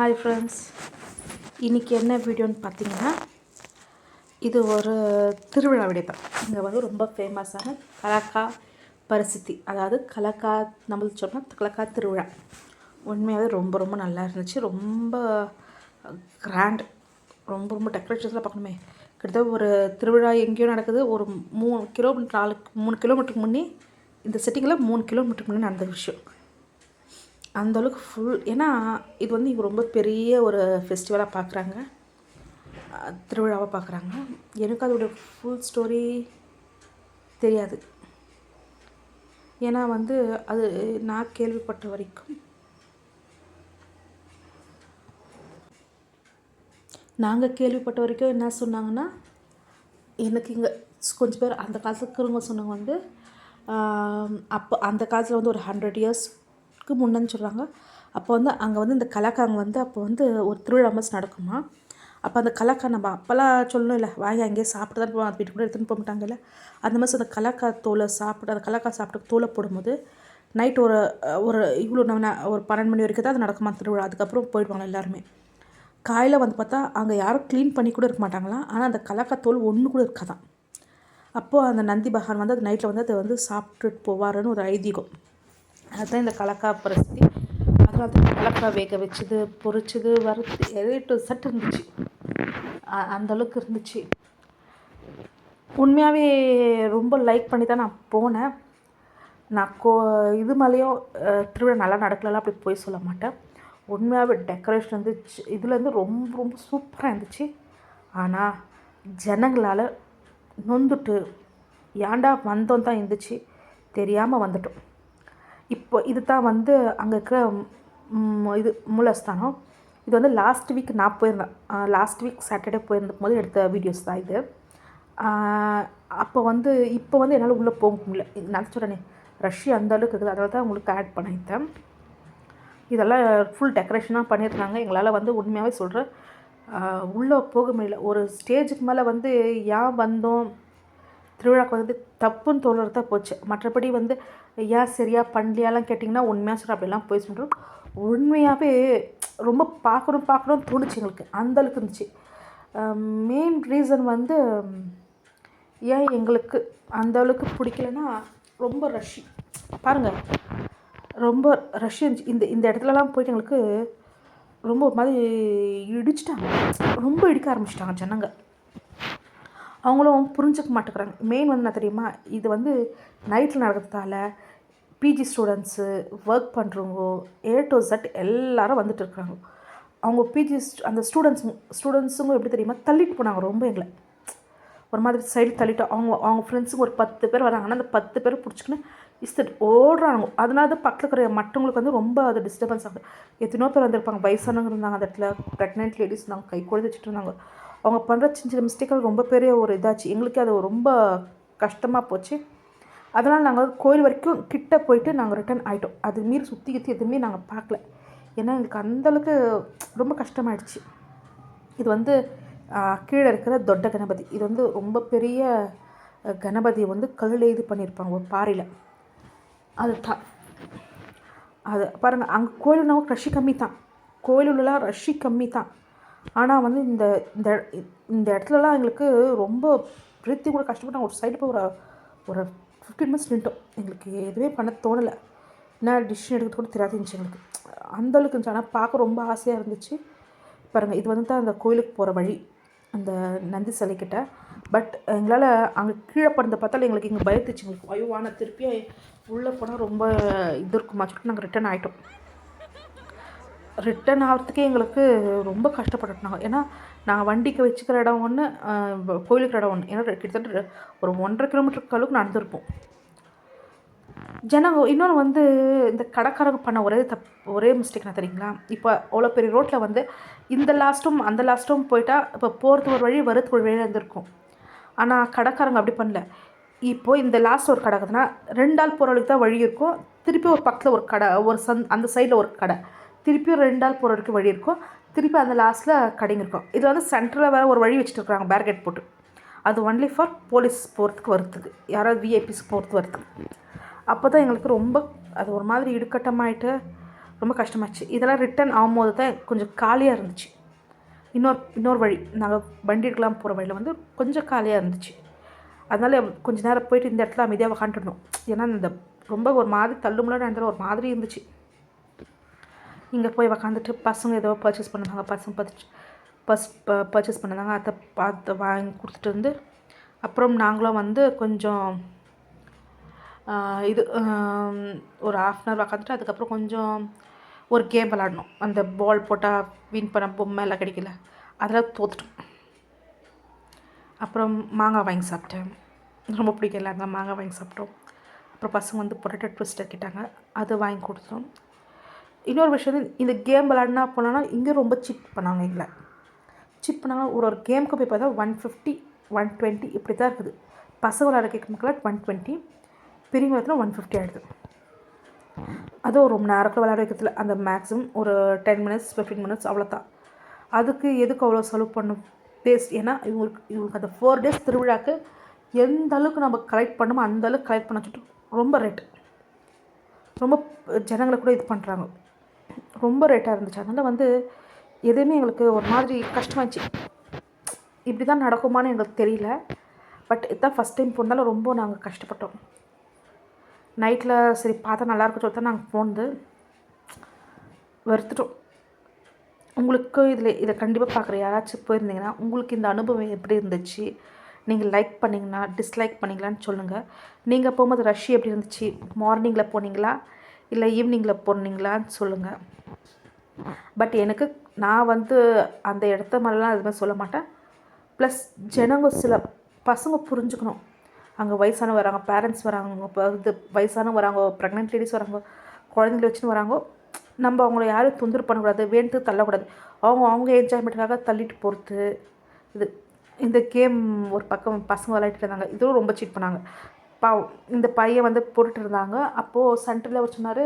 Hi friends இன்றைக்கி என்ன வீடியோன்னு பார்த்தீங்கன்னா இது ஒரு திருவிழா வீடியோ இங்கே வந்து ரொம்ப ஃபேமஸான கலக்கா பரிசுத்தி. அதாவது கலக்கா நம்மளுக்கு சொன்னால் கலக்கா திருவிழா. உண்மையாகவே ரொம்ப ரொம்ப நல்லா இருந்துச்சு. ரொம்ப கிராண்ட் ரொம்ப ரொம்ப டெக்கரேஷன்ஸ்லாம் பார்க்கணுமே. கிட்டத்தட்ட ஒரு திருவிழா எங்கேயோ நடக்குது. ஒரு மூணு கிலோமீட்டர் நாலு மூணு கிலோமீட்டருக்கு முன்னே இந்த செட்டிங்கில் மூணு கிலோமீட்டருக்கு முன்னே நடந்த விஷயம். அந்த அளவுக்கு ஃபுல் ஏன்னா இது வந்து இங்கே ரொம்ப பெரிய ஒரு ஃபெஸ்டிவலாக பார்க்குறாங்க திருவிழாவாக பார்க்குறாங்க எனக்கு அதோட ஃபுல் ஸ்டோரி தெரியாது. ஏன்னா வந்து அது நான் கேள்விப்பட்ட வரைக்கும் நாங்கள் கேள்விப்பட்ட வரைக்கும் என்ன சொன்னாங்கன்னா எனக்கு இங்கே கொஞ்சம் பேர் அந்த காலத்துக்கு இருக்கிறவங்க சொன்னவங்க வந்து அப்போ அந்த காலத்தில் வந்து ஒரு ஹண்ட்ரட் இயர்ஸ் இயர்ஸ்க்கு முன்னன்னு சொல்கிறாங்க அப்போ வந்து அங்கே வந்து இந்த கலாக்காங்க வந்து அப்போ வந்து ஒரு திருவிழா மாதிரி நடக்குமா? அப்போ அந்த கலாக்கா நம்ம அப்போல்லாம் சொல்லணும் இல்லை வாங்கி அங்கேயே சாப்பிட்டு தான் போவோம் அது வீட்டுக்கு கூட எடுத்துன்னு போக மாட்டாங்கல்ல? அந்த மாதிரி அந்த கலாக்கா தோலை சாப்பிட்டு அந்த கலாக்கா சாப்பிட்டு தோலை போடும்போது நைட் ஒரு ஒரு இவ்வளோ நம்ம ஒரு பன்னெண்டு மணி வரைக்கும் தான் அது நடக்குமா திருவிழா? அதுக்கப்புறம் போயிடுவாங்க எல்லாருமே. காலையில் வந்து பார்த்தா அங்கே யாரும் க்ளீன் பண்ணி கூட இருக்க மாட்டாங்களாம் ஆனால் அந்த கலாக்கா தோல் ஒன்று கூட இருக்காதான். அப்போது அந்த நந்தி பகவான் வந்து அது நைட்டில் வந்து அதை வந்து சாப்பிட்டுட்டு போவாருன்னு ஒரு ஐதீகம். அதுதான் இந்த கலக்கா பிரசித்தி அதனால தான் கலக்கா வேக வச்சது பொறிச்சது வறுத்து எது டு சட்டு இருந்துச்சு. அந்தளவுக்கு இருந்துச்சு. உண்மையாகவே ரொம்ப லைக் பண்ணி தான் நான் போனேன். நான் கோ இது மேலேயும் திருவிழா நல்லா நடக்கலலாம் அப்படி போய் சொல்ல மாட்டேன். உண்மையாகவே டெக்கரேஷன் வந்து இதுலேருந்து ரொம்ப ரொம்ப சூப்பராக இருந்துச்சு. ஆனால் ஜனங்களால் நொந்துட்டு ஏன்டா வந்தோம் தான் இருந்துச்சு தெரியாமல் வந்துட்டோம். இப்போ இது தான் வந்து அங்கே இருக்கிற இது மூலஸ்தானம். இது வந்து லாஸ்ட் வீக் நான் போயிருந்தேன். லாஸ்ட் வீக் சாட்டர்டே போயிருந்த போது எடுத்த வீடியோஸ் தான் இது. அப்போ வந்து இப்போ வந்து என்னால் உள்ளே போக முடியல. நான் சொல்கிறேனே ரஷ்யா அந்த அளவுக்கு இருக்குது. அதனால தான் உங்களுக்கு ஆட் பண்ணிட்டேன். இதெல்லாம் ஃபுல் டெக்கரேஷனாக பண்ணியிருந்தாங்க. எங்களால் வந்து உண்மையாகவே சொல்கிறேன் உள்ளே போக முடியல. ஒரு ஸ்டேஜுக்கு மேலே வந்து ஏன் வந்தோம்? திருவிழாக்கு வந்து தப்புன்னு தோணுறது தான் போச்சு. மற்றபடி வந்து ஏன் சரியா பண்ணலையாலாம் கேட்டிங்கன்னா உண்மையாக சொல்கிற அப்படிலாம் போய் சொல்கிறோம் உண்மையாகவே ரொம்ப பார்க்கணும் பார்க்கணும் தோணுச்சு எங்களுக்கு. அந்தளவுக்கு இருந்துச்சு. மெயின் ரீசன் வந்து ஏன் எங்களுக்கு அந்தளவுக்கு பிடிக்கலன்னா ரொம்ப ரஷ்ஷி பாருங்கள் ரொம்ப ரஷ் இருந்துச்சு. இந்த இந்த இடத்துலலாம் போயிட்டு எங்களுக்கு ரொம்ப மாதிரி இடிச்சிட்டாங்க. ரொம்ப இடிக்க ஆரம்பிச்சிட்டாங்க ஜனங்கள் அவங்களும் புரிஞ்சுக்க மாட்டேங்கிறாங்க. மெயின் வந்து என்ன தெரியுமா? இது வந்து நைட்டில் நடக்கிறதால பிஜி ஸ்டூடெண்ட்ஸு ஒர்க் பண்ணுறவங்க ஏ டு ஜட் எல்லாரும் வந்துட்டு இருக்காங்க. அவங்க பிஜி அந்த ஸ்டூடெண்ட்ஸ் ஸ்டூடெண்ட்ஸுங்க எப்படி தெரியுமா? தள்ளிட்டு போனாங்க. ரொம்ப எங்களை. ஒரு மாதிரி சைடு தள்ளிட்டு அவங்க அவங்க ஃப்ரெண்ட்ஸுங்க ஒரு பத்து பேர் வராங்கன்னா அந்த பத்து பேர் பிடிச்சிக்கின்னு இஸ்தட் ஓடுறாங்க. அதனால தான் பக்கத்தில் இருக்கிற மற்றவங்களுக்கு வந்து ரொம்ப அது டிஸ்டர்பன்ஸ் ஆகுது. எத்தனையோ பேர் வந்திருப்பாங்க. வயசானவங்க இருந்தாங்க அந்த இடத்துல. ப்ரெக்னென்ட் லேடிஸ் இருந்தாங்க. கை குழந்தை வச்சுட்டு இருந்தாங்க. அவங்க பண்ணுற சின்ன சின்ன மிஸ்டேக்கள் ரொம்ப பெரிய ஒரு இதாச்சு. எங்களுக்கு அது ரொம்ப கஷ்டமாக போச்சு. அதனால் நாங்கள் வந்து கோயில் வரைக்கும் கிட்ட போயிட்டு நாங்கள் ரிட்டர்ன் ஆகிட்டோம் அது மீறி சுற்றி கித்தி எதுவுமே நாங்கள் பார்க்கல. ஏன்னா எங்களுக்கு அந்தளவுக்கு ரொம்ப கஷ்டமாயிடுச்சு. இது வந்து கீழே இருக்கிற தொட்ட கணபதி. இது வந்து ரொம்ப பெரிய கணபதியை கணபதி வந்து கல்லில் இது பண்ணியிருப்பாங்க. ஒரு பாறையில். அது தான் அது பாருங்கள் அங்கே கோயிலுனா ரஷ்ஷி கம்மி தான் கோயிலுலாம் ரஷ்ஷி கம்மி தான் ஆனால் வந்து இந்த இந்த இந்த இடத்துலலாம் எங்களுக்கு ரொம்ப பிரீத்தி கூட கஷ்டப்பட்டு ஒரு சைடு போய் ஒரு ஒரு ஃபிஃப்டீன் மினிட்ஸ் நின்ட்டோம். எங்களுக்கு எதுவுமே பண்ண தோணலை. என்ன டிசிஷன் எடுக்கிறது கூட தெரியாது இருந்துச்சு எங்களுக்கு. அந்தளவுக்கு இருந்துச்சு. ஆனால் பார்க்க ரொம்ப ஆசையாக இருந்துச்சு. பாருங்கள் இது வந்து தான் அந்த கோயிலுக்கு போகிற வழி. அந்த நந்தி சிலைக்கிட்ட பட் எங்களால் அங்கே கீழே படுந்த பார்த்தாலும் எங்களுக்கு இங்கே பயத்துச்சு எங்களுக்கு ஐயோ ஆனால் திருப்பி உள்ளே போனால் ரொம்ப இது இருக்குமா? சொல்லிட்டு நாங்கள் ரிட்டர்ன் ஆகிட்டோம் ரிட்டர்ன் ஆகிறதுக்கே எங்களுக்கு ரொம்ப கஷ்டப்பட்டுட்டாங்க. ஏன்னா நாங்கள் வண்டிக்கு வச்சுக்கிற இடம் ஒன்று கோயிலுக்கு இடம் ஒன்று ஏன்னா கிட்டத்தட்ட ஒரு ஒன்றரை கிலோமீட்டருக்கு அளவுக்கு நடந்திருப்போம் ஜனங்க இன்னொன்று வந்து இந்த கடைக்காரங்க பண்ண ஒரே தப் ஒரே மிஸ்டேக் என்ன தெரியுங்களா? இப்போ அவ்வளோ பெரிய ரோட்டில் வந்து இந்த லாஸ்ட்டும் அந்த லாஸ்ட்டும் போயிட்டால் இப்போ போகிறதுக்கு ஒரு வழி வரதுக்கு ஒரு வழியாக இருந்திருக்கும். ஆனால் கடைக்காரங்க அப்படி பண்ணல. இப்போது இந்த லாஸ்ட் ஒரு கடை இருக்குதுன்னா ரெண்டு ஆள் போகிற வழிக்கு தான் வழி இருக்கும். திருப்பி ஒரு பக்கத்தில் ஒரு கடை ஒரு சந் அந்த சைடில் ஒரு கடை. திருப்பியும் ரெண்டு ஆள் போகிற வரைக்கும் வழி இருக்கும். திருப்பி அந்த லாஸ்ட்டில் கடைங்க இருக்கும். இது வந்து சென்டரில் வேறு ஒரு வழி வச்சுட்டு இருக்காங்க பேரிகேட் போட்டு. அது ஒன்லி ஃபார் போலீஸ் போகிறதுக்கு வரத்துக்கு யாராவது விஐபிஸ் போகிறதுக்கு வரத்துக்கு அப்போ தான் எங்களுக்கு ரொம்ப அது ஒரு மாதிரி இடுக்கட்டமாயிட்டு ரொம்ப கஷ்டமாச்சு. இதெல்லாம் ரிட்டன் ஆகும்போது தான் கொஞ்சம் காலியாக இருந்துச்சு. இன்னொரு இன்னொரு வழி நாங்கள் வண்டி எடுக்கலாம் போகிற வழியில் வந்து கொஞ்சம் காலியாக இருந்துச்சு. அதனால் கொஞ்ச நேரம் போயிட்டு இந்த இடத்துல அமைதியாக உக்காந்துருந்தோம் ஏன்னா இந்த ரொம்ப ஒரு மாதிரி தள்ளுமுள்ள இடத்துல ஒரு மாதிரி இருந்துச்சு. இங்கே போய் உக்காந்துட்டு பசங்க ஏதோ பர்ச்சேஸ் பண்ணுவாங்க பசங்க பர்ச் பஸ் பர்ச்சேஸ் பண்ணுறாங்க அதை பார்த்து வாங்கி கொடுத்துட்டு வந்து அப்புறம் நாங்களும் வந்து கொஞ்சம் இது ஒரு ஹாஃப் அன் ஹவர் உக்காந்துட்டு அதுக்கப்புறம் கொஞ்சம் ஒரு கேம் விளாடணும் அந்த பால் போட்டால் வின் பண்ண பொம்மை எல்லாம் கிடைக்கல. அதெல்லாம் தோத்துட்டோம். அப்புறம் மாங்காய் வாங்கி சாப்பிட்டேன். ரொம்ப பிடிக்கும் எல்லாருக்கும் மாங்காய் வாங்கி சாப்பிட்டோம். அப்புறம் பசங்க வந்து பொட்டேட்டோ ட்விஸ்டர் கேட்டாங்க. அது வாங்கி கொடுத்தோம். இன்னொரு விஷயம் வந்து இந்த கேம் விளாட்னா போனோன்னா இங்கே ரொம்ப சிட் பண்ணாங்க எங்களை. சிட் பண்ணாங்க ஒரு ஒரு கேமுக்கு போய் பார்த்தா ஒன் ஃபிஃப்டி ஒன் டுவெண்ட்டி இப்படி தான் இருக்குது. பசங்க விளாட கேட்குறதுக்குலாம் ஒன் டுவெண்ட்டி பெரியவங்க இடத்துல ஒன் ஃபிஃப்டி ஆகிடுது அதுவும் ரொம்ப நேரத்தில் விளையாட வைக்கிறதுல அந்த மேக்ஸிமம் ஒரு டென் மினிட்ஸ் ஃபிஃப்டீன் மினிட்ஸ் அவ்வளோதான் அதுக்கு எதுக்கு அவ்வளோ செலவு பண்ணும்? வேஸ்ட் ஏன்னா இவங்களுக்கு இவங்களுக்கு அந்த ஃபோர் டேஸ் திருவிழாக்கு எந்த அளவுக்கு நம்ம கலெக்ட் பண்ணணுமோ அந்த அளவுக்கு கலெக்ட் பண்ண சொல்லிட்டு ரொம்ப ரேட் ரொம்ப ஜனங்களை கூட இது பண்ணுறாங்க ரொம்ப ரேட்டாக இருந்துச்சு. அதனால் வந்து எதுவுமே எங்களுக்கு ஒரு மாதிரி கஷ்டமாச்சு இப்படி தான் நடக்குமான்னு எங்களுக்கு தெரியல. பட் இதுதான் ஃபஸ்ட் டைம் போனாலும் ரொம்ப நாங்கள் கஷ்டப்பட்டோம். நைட்டில் சரி பார்த்தா நல்லா சொல்லி தான் நாங்கள் போனது வெறுத்துட்டோம். உங்களுக்கு இதில் இதை கண்டிப்பாக பார்க்குற யாராச்சும் போயிருந்தீங்கன்னா உங்களுக்கு இந்த அனுபவம் எப்படி இருந்துச்சு? நீங்கள் லைக் பண்ணிங்கன்னா டிஸ்லைக் பண்ணிங்களான்னு சொல்லுங்கள் நீங்கள் போகும்போது ரஷ் எப்படி இருந்துச்சு? மார்னிங்கில் போனீங்களா? இல்லை ஈவினிங்கில் போனீங்களான்னு சொல்லுங்கள். பட் எனக்கு நான் வந்து அந்த இடத்த மாதிரிலாம் எதுவுமே சொல்ல மாட்டேன். ப்ளஸ் ஜனங்க சில பசங்க புரிஞ்சுக்கணும். அங்கே வயசானவங்க வராங்க பேரண்ட்ஸ் வராங்க இது வயசானவங்க வராங்க ப்ரெக்னென்ட் லேடிஸ் வராங்க குழந்தைங்கள வச்சுன்னு வராங்க. நம்ம அவங்கள யாரும் தொந்தரவு பண்ணக்கூடாது வேண்டு தள்ளக்கூடாது. அவங்க அவங்க என்ஜாய்மெண்ட்டுக்காக தள்ளிட்டு போகிறது. இது இந்த கேம் ஒரு பக்கம் பசங்க விளையாடிட்டு இருந்தாங்க இதுவும் ரொம்ப சீட் பண்ணாங்க. பா இந்த பையன் வந்து போட்டுட்டு இருந்தாங்க அப்போது சென்டரில் அவர் சொன்னார்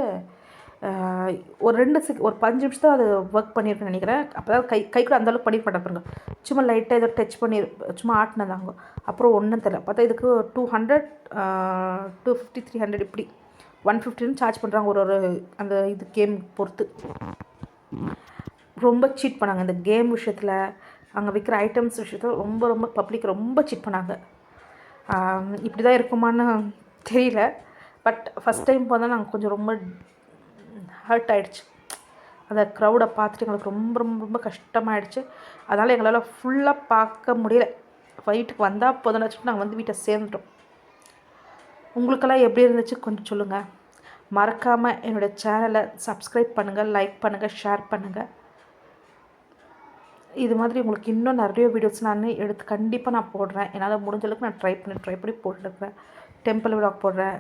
ஒரு ரெண்டு செக் ஒரு பஞ்சு நிமிஷம் தான் அது ஒர்க் பண்ணியிருக்குன்னு நினைக்கிறேன். அப்போ தான் கை கை கூட அந்தளவுக்கு பண்ணியிருக்க மாட்டேன் சும்மா லைட்டாக ஏதோ டச் பண்ணி சும்மா ஆட்டினதாங்க. அப்புறம் ஒன்றும் தெரில பார்த்தா இதுக்கு two hundred two fifty three hundred இப்படி. ஒன் ஃபிஃப்டின்னு சார்ஜ் பண்ணுறாங்க ஒரு ஒரு அந்த இது கேம் பொறுத்து. ரொம்ப சீட் பண்ணாங்க. இந்த கேம் விஷயத்தில் அங்கே விற்கிற ஐட்டம்ஸ் விஷயத்தில் ரொம்ப ரொம்ப பப்ளிக் ரொம்ப சீட் பண்ணாங்க. இப்படி தான் இருக்குமான்னு தெரியல. பட் ஃபஸ்ட் டைம் போனால் நாங்கள் கொஞ்சம் ரொம்ப ஹர்ட் ஆகிடுச்சு அந்த க்ரௌடை பார்த்துட்டு எங்களுக்கு ரொம்ப ரொம்ப ரொம்ப கஷ்டமாயிடுச்சு. அதனால் எங்களால் ஃபுல்லாக பார்க்க முடியல. வீட்டுக்கு வந்தால் போதும்னு வச்சுட்டு நாங்கள் வந்து வீட்டை சேர்ந்துட்டோம். உங்களுக்கெல்லாம் எப்படி இருந்துச்சு கொஞ்சம் சொல்லுங்கள் மறக்காமல் என்னோடய சேனலை சப்ஸ்கிரைப் பண்ணுங்கள் லைக் பண்ணுங்கள் ஷேர் பண்ணுங்கள் இது மாதிரி உங்களுக்கு இன்னும் நிறைய வீடியோஸ் நான் எடுத்து கண்டிப்பாக நான் போடுறேன். என்னால் முடிஞ்ச அளவுக்கு நான் ட்ரை பண்ணி ட்ரை பண்ணி போட்டுருக்குறேன் டெம்பிள் விளாக் போடுறேன்.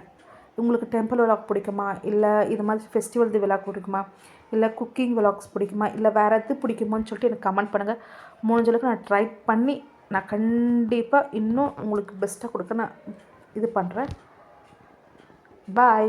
உங்களுக்கு டெம்பிள் விளாக் பிடிக்குமா? இல்லை இது மாதிரி ஃபெஸ்டிவல் இது விளாக் பிடிக்குமா? இல்லை குக்கிங் விளாக்ஸ் பிடிக்குமா? இல்லை வேறு எது பிடிக்குமான்னு சொல்லிட்டு எனக்கு கமெண்ட் பண்ணுங்கள் முடிஞ்ச அளவுக்கு நான் ட்ரை பண்ணி நான் கண்டிப்பாக இன்னும் உங்களுக்கு பெஸ்ட்டாக கொடுக்க நான் இது பண்ணுறேன் பாய்